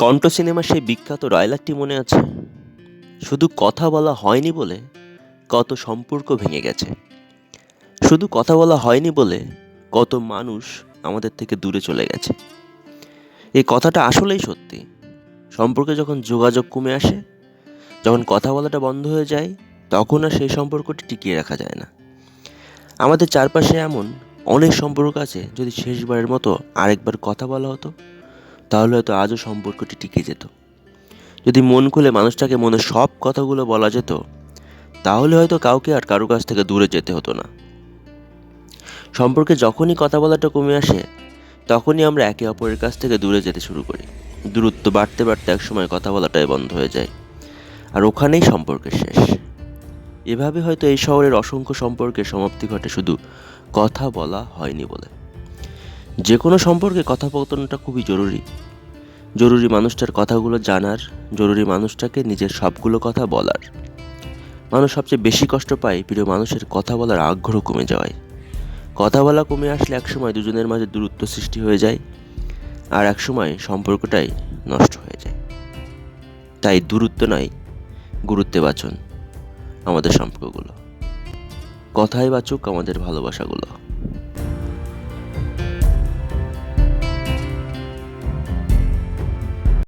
কণ্ঠ সিনেমার সেই বিখ্যাত ডায়লগটি মনে আছে? শুধু কথা বলা হয়নি বলে কত সম্পর্ক ভেঙে গেছে। শুধু কথা বলা হয়নি বলে কত মানুষ আমাদের থেকে দূরে চলে গেছে। এই কথাটা আসলেই সত্যি। সম্পর্কে যখন যোগাযোগ কমে আসে, যখন কথা বলাটা বন্ধ হয়ে যায়, তখন আর সেই সম্পর্কটি টিকিয়ে রাখা যায় না। আমাদের চারপাশে এমন অনেক সম্পর্ক আছে যদি শেষবারের মতো আরেকবার কথা বলা হতো। তাহলে হয়তো আজও সম্পর্কটি টিকে যেত। যদি মন খুলে মানুষটাকে মনে সব কথাগুলো বলা যেত, তাহলে হয়তো কাউকে আর কারও কাছ থেকে দূরে যেতে হতো না। সম্পর্কে যখনই কথা বলাটা কমে আসে, তখনই আমরা একে অপরের কাছ থেকে দূরে যেতে শুরু করি। দূরত্ব বাড়তে বাড়তে একসময় কথা বলাটাই বন্ধ হয়ে যায়, আর ওখানেই সম্পর্কের শেষ। এভাবে হয়তো এই শহরের অসংখ্য সম্পর্কের সমাপ্তি ঘটে শুধু কথা বলা হয়নি বলে। যে কোনো সম্পর্কে কথোপকথনটা খুবই জরুরি। জরুরি মানুষটার কথাগুলো জানার, জরুরি মানুষটাকে নিজের সবগুলো কথা বলার। মানুষ সবচেয়ে বেশি কষ্ট পায় প্রিয় মানুষের কথা বলার আগ্রহ কমে যাওয়ায়। কথা বলা কমে আসলে একসময় দুজনের মাঝে দূরত্ব সৃষ্টি হয়ে যায় আর একসময় সম্পর্কটাই নষ্ট হয়ে যায়। তাই দূরত্ব নয়, গুরুত্বে বাঁচুন আমাদের সম্পর্কগুলো। কথাই বাঁচুক আমাদের ভালোবাসাগুলো।